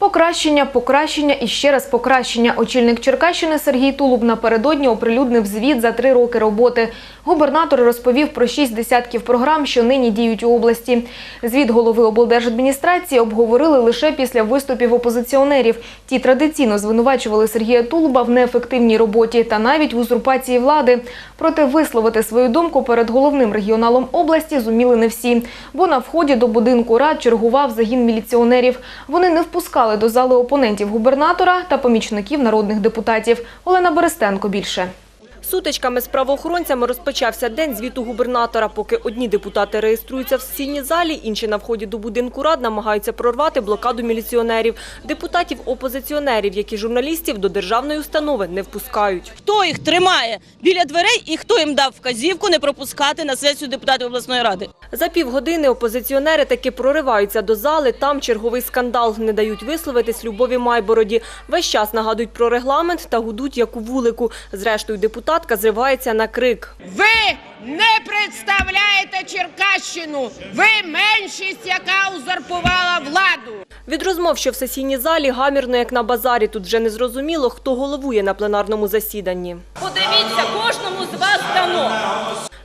Покращення, покращення і ще раз покращення. Очільник Черкащини Сергій Тулуб напередодні оприлюднив звіт за три роки роботи. Губернатор розповів про шість десятків програм, що нині діють у області. Звіт голови облдержадміністрації обговорили лише після виступів опозиціонерів. Ті традиційно звинувачували Сергія Тулуба в неефективній роботі та навіть в узурпації влади. Проте висловити свою думку перед головним регіоналом області зуміли не всі. Бо на вході до будинку рад чергував загін міліціонерів. Вони не впускали до зали опонентів губернатора та помічників народних депутатів. Олена Берестенко більше. Сутичками з правоохоронцями розпочався день звіту губернатора. Поки одні депутати реєструються в сесійній залі, інші на вході до будинку рад намагаються прорвати блокаду міліціонерів. Депутатів-опозиціонерів, які журналістів до державної установи не впускають. Хто їх тримає біля дверей і хто їм дав вказівку не пропускати на сесію депутатів обласної ради? За півгодини опозиціонери таки прориваються до зали. Там черговий скандал. Не дають висловитись Любові Майбороді. Весь час нагадують про регламент та гудуть як у вулику. Зрештою, депутатка зривається на крик. Ви не представляєте Черкащину. Ви меншість, яка узурпувала владу. Від розмов, що в сесійній залі гамірно, як на базарі, тут вже не зрозуміло, хто головує на пленарному засіданні. Подивіться, кожному з вас дано.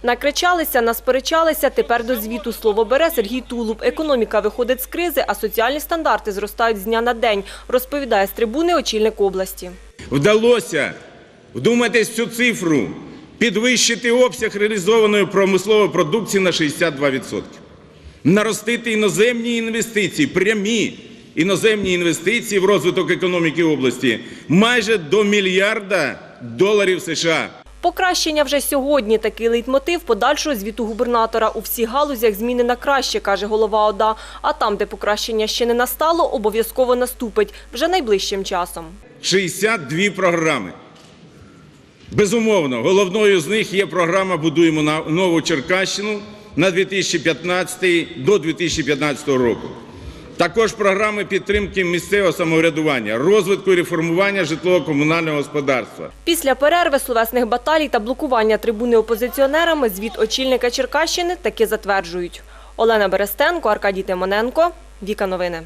Накричалися, насперечалися, тепер до звіту слово бере Сергій Тулуб. Економіка виходить з кризи, а соціальні стандарти зростають з дня на день, розповідає з трибуни очільник області. Вдалося, вдумайтесь в цю цифру, підвищити обсяг реалізованої промислової продукції на 62%. Наростити іноземні інвестиції, прямі іноземні інвестиції в розвиток економіки області майже до мільярда доларів США. Покращення вже сьогодні. Такий лейтмотив подальшого звіту губернатора. У всіх галузях зміни на краще, каже голова ОДА. А там, де покращення ще не настало, обов'язково наступить вже найближчим часом. 62 програми. Безумовно, головною з них є програма Будуємо нову Черкащину на 2015 до 2015 року. Також програми підтримки місцевого самоврядування, розвитку і реформування житлово-комунального господарства. Після перерви словесних баталій та блокування трибуни опозиціонерами звіт очільника Черкащини таки затверджують. Олена Берестенко, Аркадій Тимоненко, Віка Новини.